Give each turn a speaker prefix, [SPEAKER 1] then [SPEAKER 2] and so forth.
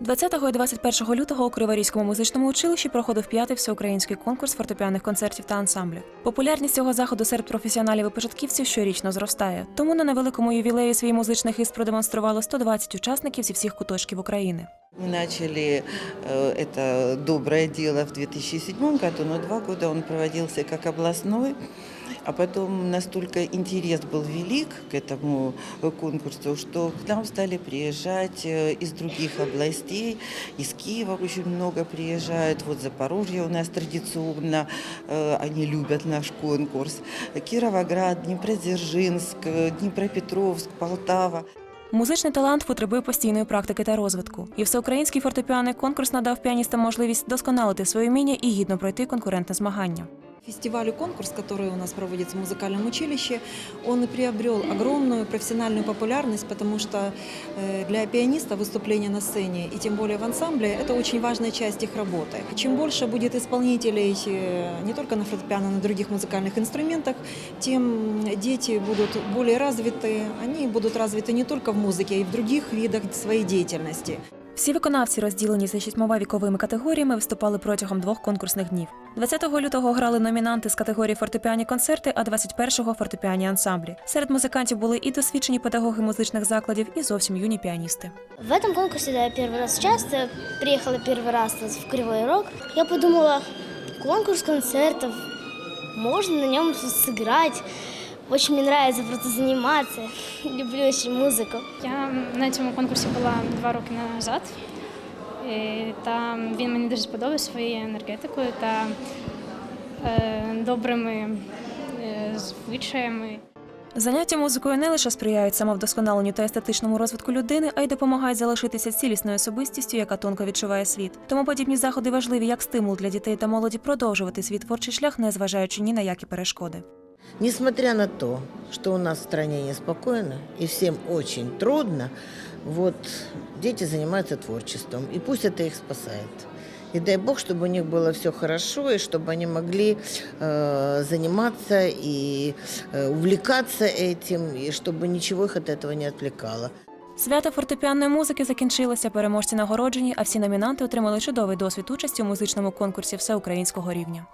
[SPEAKER 1] 20 і 21 лютого у Криворізькому музичному училищі проходив п'ятий всеукраїнський конкурс фортепіаних концертів та ансамблів. Популярність цього заходу серед професіоналів і початківців щорічно зростає. Тому на невеликому ювілеї свій музичний хист продемонструвало 120 учасників зі всіх куточків України.
[SPEAKER 2] Мы начали э, это доброе дело в 2007 году, но два года он проводился как областной, а потом настолько интерес был велик к этому конкурсу, что к нам стали приезжать э, из других областей, из Киева очень много приезжают, вот Запорожье у нас традиционно, э, они любят наш конкурс, Кировоград, Днепродзержинск, Днепропетровск, Полтава.
[SPEAKER 1] Музичний талант потребує постійної практики та розвитку. І всеукраїнський фортепіаний конкурс надав піаністам можливість досконалити своє вміння і гідно пройти конкурентне змагання.
[SPEAKER 3] Фестиваль и конкурс, который у нас проводится в музыкальном училище, он и приобрел огромную профессиональную популярность, потому что э, для пианиста выступление на сцене и тем более в ансамбле – это очень важная часть их работы. Чем больше будет исполнителей э, не только на фортепиано, но и на других музыкальных инструментах, тем дети будут более развиты. Они будут развиты не только в музыке, а и в других видах своей деятельности.
[SPEAKER 1] Всі виконавці, розділені за шістьма віковими категоріями, виступали протягом двох конкурсних днів. 20 лютого грали номінанти з категорії фортепіані концерти, а 21-го фортепіані ансамблі. Серед музикантів були і досвідчені педагоги музичних закладів, і зовсім юні піаністи.
[SPEAKER 4] В этом конкурсе да, я первый раз участвую. Приехала первый раз вот в Кривой Рог. Я подумала, конкурс концертов, можно на нем сыграть. Очень мне нравится просто заниматься. Люблю очень музыку.
[SPEAKER 5] Я на цьому конкурсі була два роки назад. І та він мені дуже сподобався своєю енергетикою та е, добрими е, звичаями.
[SPEAKER 1] Заняття музикою не лише сприяють самовдосконаленню та естетичному розвитку людини, а й допомагають залишитися цілісною особистістю, яка тонко відчуває світ. Тому подібні заходи важливі як стимул для дітей та молоді продовжувати свій творчий шлях, не зважаючи ні на які перешкоди.
[SPEAKER 6] Несмотря на то, что у нас в стране неспокойно и всем очень трудно, вот дети занимаются творчеством, и пусть это их спасает. И дай Бог, чтобы у них было все хорошо, и чтобы они могли э, заниматься и э, увлекаться этим, и чтобы ничего их от этого не отвлекало.
[SPEAKER 1] Свято фортепіанної музики закінчилося. Переможці нагороджені, а всі номінанти отримали чудовий досвід участі у музичному конкурсі всеукраїнського рівня.